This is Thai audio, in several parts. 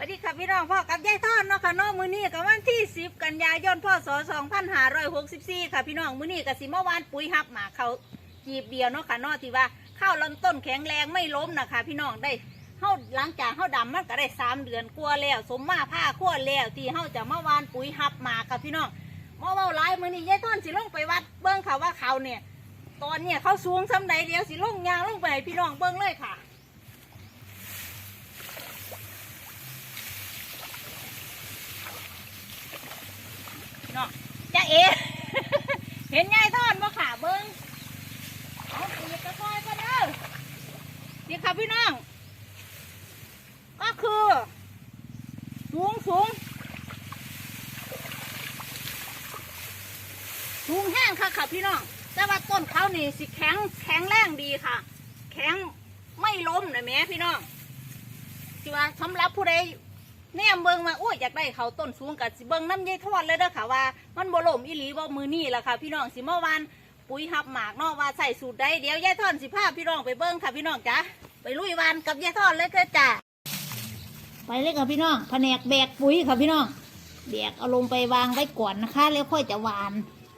สวัสดีค่ะพี่น้องพ่อกับยายทอดเนาะค่ะน้องมือนี้กับวันที่ 10 กันยายนพศ2564 ค่ะพี่น้องมือนี้กับสิเมื่อวานปุ๋ยหับหมาเขาจีบเดียวเนาะค่ะเนาะที่ว่าข้าวลำต้นแข็งแรงไม่ล้มนะคะพี่น้องได้เฮาหลังจากเฮาดำมันก็ได้สามเดือนกลัวแล้ว สมมาผ้าขั้วแล้วที่เฮาจะเมื่อวานปุ๋ยหับหมาค่ะพี่น้องเมื่อเมาหลายมือนี้ยายทอนสิลงไปวัดเบิ้งค่ะว่าเขาเนี่ยตอนเนี่ยเขาสูงสำใดเดียวสิลงยางลงไปให้พี่น้องเบิ้งเลยค่ะ เนาะจ้าเอ เห็นยายทอดบ่ขาเบิ้งเอาปีกกระคอยก็เด้อนี่ค่ะพี่น้อง ก็คือ สูงสูงสูงแห้งค่ะค่ะพี่น้อง แต่ว่าต้นเขานี่สิแข็งแข็งแรงดีค่ะ แข็งไม่ล้มนะแม่พี่น้องที่ว่าสำหรับผู้ใด แนมเบิงมาโอ้ยอยากได้เขาต้นสูงกับสิเบิงน้ำยายทอดเลยเด้อค่ะว่า มันบ่ล่มอีหลีบ่มือนี่ล่ะค่ะ พี่น้องสิเมื่อวานปุ๋ยหับหมากเนาะว่าใส่สูตรใดเดี๋ยวยายทอดสิพาพพี่น้องไปเบิงค่ะพี่น้องจ้ะไปลุยวานกับยายทอดเลยเด้อจ้ะไปเลยค่ะพี่น้องแผนกแบกปุ๋ยค่ะพี่น้องแบกเอาลงไปวางไว้ก่อนนะคะ แล้วค่อยจะหวาน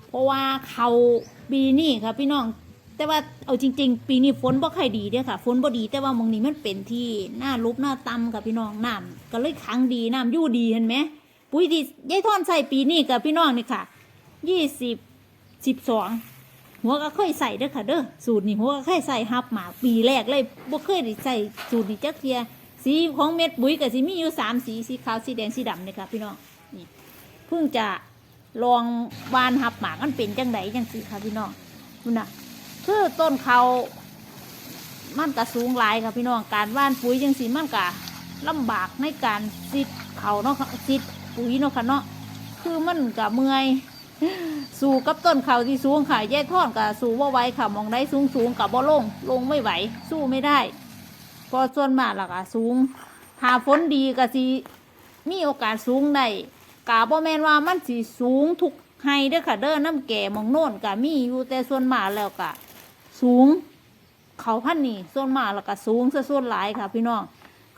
เพราะว่าเขาปีนี่ค่ะพี่น้อง แต่ว่าเอาจริง ๆ ปีนี้ฝนบ่ค่อยดีเด้อค่ะฝนบ่ดีแต่ว่ามองนี้มันเป็นที่หน้าลุบหน้าต่ำค่ะพี่น้องน้ำก็เลยขังดีน้ำอยู่ดีเห็นไหมปุ๋ยที่ยายทอนใส่ปีนี้กับพี่น้องนี่ค่ะยี่สิบสิบสองหัวก็เคยใส่เด้อค่ะเด้อสูตรนี้หัวก็เคยใส่ฮับหมากปีแรกเลยบ่เคยได้ใส่สูตรนี้จักเทียสีของเม็ดปุ๋ยกับสีมีอยู่สามสีสีขาวสีแดงสีดำนี่ค่ะพี่น้องนี่เพิ่งจะลองวานฮับหมากมันเป็นจังไดจังสีค่ะพี่น้องคุณน่ะ คือต้นเขามันก็สูงหลายค่ะพี่น้องการว่านปุ๋ยจังสีมันก็ลำบากในการซิดเขาเนาะคะซิดปุ๋ยเนาะค่ะเนาะคือมันก็เมื่อยสู่กับต้นเขาที่สูงค่ะแย่ท่อนกับสู่ว่าไวค่ะมองได้สูงสูงกับบ่ลงลงไม่ไหว สู้ไม่ได้ พอส่วนมากล่ะค่ะสูง หาฝนดีก็สิมีโอกาสสูงได้กาบ่แมนว่ามันสิสูงทุกไฮเด้อค่ะเด้อน้ำแก่มองโน่นก็มีอยู่แต่ส่วนมากแล้วก็ สูง เขาพันนี่ส่วนมากแล้วก็สูงซะส่วนหลายค่ะ พี่น้อง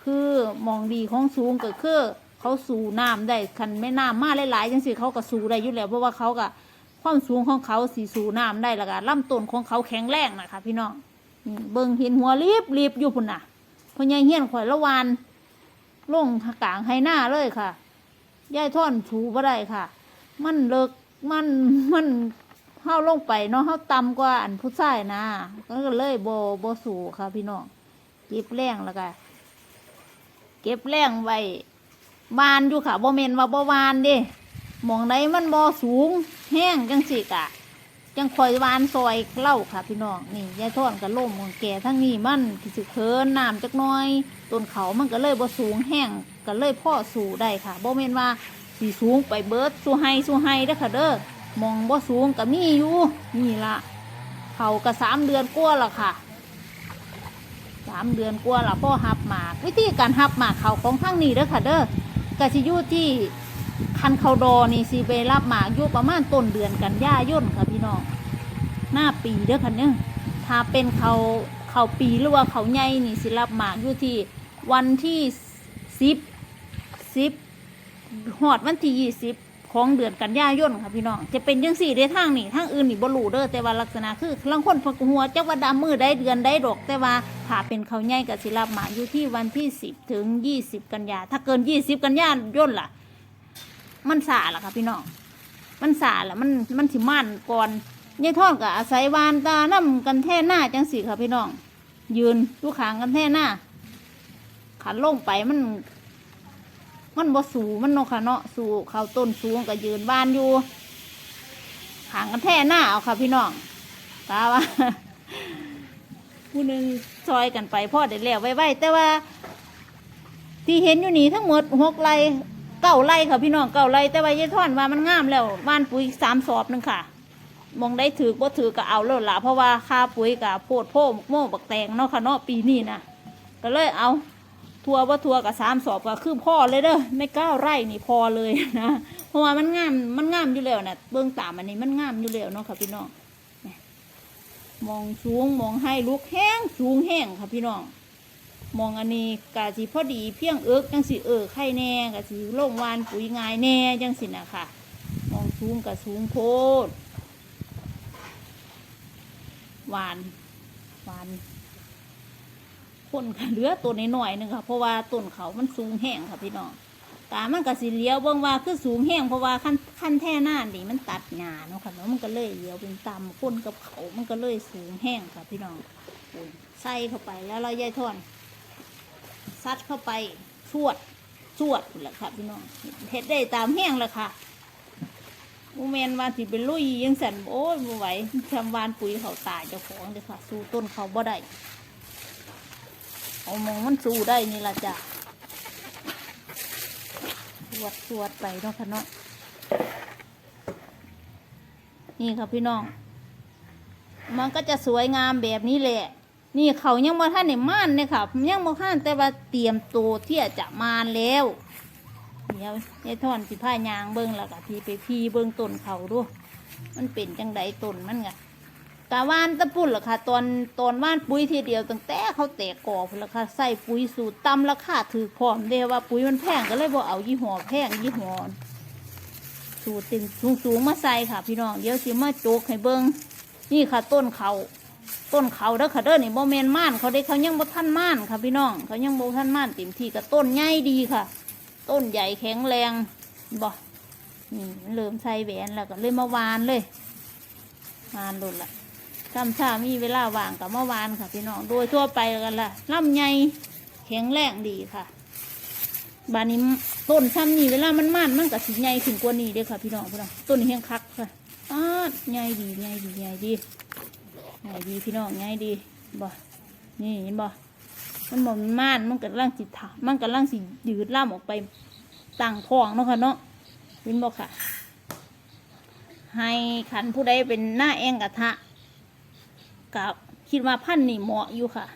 คือมองดีของสูงก็คือเขาสูน้ำได้คันแม่น้ำมาหลายๆจังสิเขาก็สูได้อยู่แล้วเพราะว่าเขาก็ความสูงของเขาสีสูน้ำได้แล้วก็ลำต้นของเขาแข็งแรงนะคะพี่น้องเบิ่งเห็นหัวรีบรีบอยู่พุ่นน่ะพอใหญ่เฮียนข่อยละวานลงกลางให้หน้าเลยค่ะยายท่อนถูบ่ได้ค่ะ มันเลิกมันมัน เฮาลงไปเนาะเฮาต่ำกว่าอันผู้ชายนะก็เลยบ่บ่สู่ค่ะ พี่น้องเก็บแรงแล้วก็เก็บแรงไว้วานอยู่ค่ะบ่เมนว่าบ่วานเด้หมองใดมันบ่สูง แห้งจังสิกะจังคอยวานซอยเล่าค่ะ พี่น้องนี่ยายท่อนก็ล่มของแก่ทั้งนี้มันสิเคินน้ำจักหน้อยต้นเขามันก็เลยบ่สูงแห้งก็เลยพ่อสู่ได้ค่ะบ่เมนว่าสีสูงไปเบิดสู้ให้สู้ให้เด้อค่ะเด้อ มองบ่สูงก็มีอยู่นี่ละเขาก็สามเดือนกว่าและค่ะสามเดือนกว่าละพ่อหับหมาก วิธีการหับหมากเขาของข้างนี้เด้อค่ะเด้อกะสิอยู่ที่คันเขาดอนี่สิไปรับหมากอยู่ประมาณต้นเดือนกันยายนค่ะพี่น้องหน้าปีเด้อค่ะเนี่ยถ้าเป็นเขาเขาปีหรือว่าเขาใหญ่นี่สิรับหมากอยู่ที่วันที่สิบสิบหอดวันที่ยี่สิบ ของเดือนกันยายนค่ะพี่น้องจะเป็นยังสี่ได้ทางนี่ทางอื่นนี่บ่รู้เด้อแต่ว่าลักษณะคือลังคนพกหัวจักว่าดำมือได้เดือนได้ดอก แต่ว่าถ้าเป็นเขาใหญ่กับสิรับหมาอยู่ที่วันที่สิบถึงยี่สิบกันยาถ้าเกินยี่สิบกันยายนล่ะ มันสาล่ะค่ะพี่น้องมันสาล่ะมันมันสิมันก่อนยายทอดก็อาศัยวานตาน้ำกันแท่หน้าจังสี่ค่ะพี่น้อง ยืนดูขางกันแท่หน้าขันลงไปมัน มันบ่สูมันเนาะค่ะเนาะสูเขาต้นสูงก็ยืนบ้านอยู่หางกันแท่หน้าเอาค่ะพี่น้องตาว่าผู้หนึ่งซอยกันไปพ่อได้แล้วไว้ๆแต่ว่า ที่เห็นอยู่นี่ทั้งหมดหกไร่เก้าไร่ค่ะพี่น้องเก้าไร่แต่ว่ายายท่อนว่ามันงามแล้วบ้านปุ๋ยสามสอบหนึงค่ะมองได้ถือบ่ถือก็เอาแล้วล่ะเพราะว่าค่าปุ๋ยกับโพดโพกโม่บักแตงเนาะค่ะเนาะปีนี้นะก็เลยเอา ทัวว่าทัวกับสามสอบก็คือพ่อเลยเด้อไม่ก้าวไร่นี่พอเลยนะเพราะว่ามันงามมันงามอยู่แล้วนะเบื้องตามอันนี้มันงามอยู่แล้วเนาะค่ะพี่น้องมองสูงมองให้ลุกแห้งสูงแห้งค่ะพี่น้องมองอันนี้กะสิพอดีเพียงเอิกจังสิเออไข่แน่กะสิโล่งวานปุ๋ยงายแน่จังสินะค่ะ มองสูงกะสูงโพดหวานหวาน คนค่ะเหลือตัวน้อยหนึงค่ะเพราะว่าต้นเขามันสูงแห้งค่ะพี่น้องตามันกะสิเลี้ยวเบิ่งว่าคือสูงแห้งเพราะว่าขั้นขั้นแท่หน้านี่มันตัดหญ้าเนาะค่ะแล้วมันก็เลยเลี้ยวเป็นตามคนกับเขามันก็เลยสูงแห้งค่ะพี่น้องใส่เข้าไปแล้วเรายายทอนซัดเข้าไปชวดชวดแหละค่ะพี่น้องเฮ็ดได้ตามแห้งแล้วค่ะโมเมนว่าที่เป็นลุยยังสั่นโอ้ยบ่ไหวทำวานปุ๋ยเขาตายเจ้าของเลยค่ะ สู้ต้นเขาบ่ได้ เอามองมันสู้ได้นี่ละจ้ะชวดชวดไปเนาะค่ะเนาะนี่ค่ะพี่น้อง มันก็จะสวยงามแบบนี้แหละ นี่เขายังมาท่านในม่านเนี่ยค่ะยังมาท่านแต่ว่าเตรียมตัวที่จะมาแล้วเดี๋ยวยายท่อนสิผ้ายางเบิ้งแล้วก็พี่ไปพี่เบิ้งต้นเขาดูมันเป็นจังไดต้นมันไง กะว่านตะปุ่นเหรอค่ะ ตอนตอนว่านปุ๋ยทีเดียวตั้งแต่เขาแตกกอพุ่นละค่ะใส่ปุ๋ยสูตรตำราคาถือพร้อมเดียว่าปุ๋ยมันแพงก็เลยบอกเอายี่ห้อแพงยี่ห้อสูตรเต็มสูงมาใส่ค่ะ พี่น้องเดี๋ยวสิมาโจกให้เบิ้งนี่ค่ะต้นเขาต้นเขาเด้อค่ะเด้อนี่บ่แมนม่านเขาได้เขายังบ่ทันม่านค่ะพี่น้องเขายังบ่ทันม่านเต็มที่กับต้นใหญ่ดีค่ะ ต้นใหญ่แข็งแรงบ่นี่มันเริ่มใส่แหวนแล้วก็เลยมาวานเลย วานหลุดละ ทำชามีเวลาว่างกับเมาวานค่ะพี่น้องโดยทั่วไปกันละลำใหญ่แข็งแรงดีค่ะบานนี้ต้นซ้ำนี่เวลามันม่านมันก็สิใหญ่ขึ้นกว่านี้เด้อค่ะพี่น้องพี่น้องต้นแห้งคักค่ะอ้าดใหญ่ดีใหญ่ดีใหญ่ดีไงดีพี่น้องไงดีบ่นี่เห็นบ่มันบ่มีม่านมันกำลังสิถามันกำลังสิยืดล่ำออกไปต่างท้องเนาะค่ะเนาะเห็นบ่ค่ะ ให้ขันผู้ใดเป็นหน้าแองกระทะ กับคิดว่าพันนี่เหมาะอยู่ค่ะ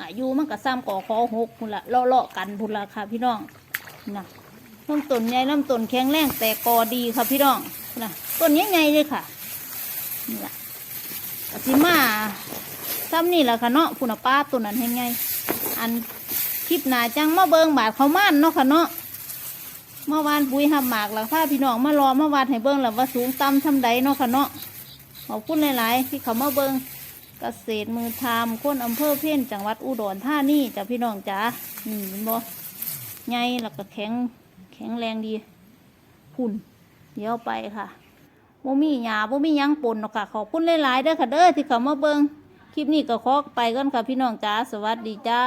อายุมันก็ซ้ำก่อคอหกพุ่นละเลาะๆกันพุ่นละค่ะ พี่น้องนะลำต้นใหญ่ลำต้นแข็งแรงแต่กอดีค่ะพี่น้องนะต้นใหญ่ๆเลยค่ะนี่ละก็สิมาซ้ำนี่แหละค่ะเนาะผู้น่ะป้าตัวนั้นเห็นไง อันคลิปหนาจังมาเบิงบาทเขาม่านเนาะค่ะเนาะเมื่อวานปุ๋ยหับหมากแล้วพาพี่น้องมารอเมื่อวานให้เบิงแล้วว่าสูงต่ำทำใดเนาะค่ะเนาะขอบคุณหลาย ๆ ที่เขามาเบิง เกษตรมือทำคนอำเภอเพี้ยนจังหวัดอุดรธานีจ้ะพี่น้องจ้านี่เห็นบ่ใหญ่แล้วก็แข็งแข็งแรงดีพุ่นเดี๋ยวไปค่ะบ่มีหยาบ่มียังปนหรอกค่ะ ขอบคุณหลายๆเด้อค่ะเด้อที่เขามาเบิงคลิปนี้ก็ขอไปก่อนค่ะพี่น้องจ้าสวัสดีจ้า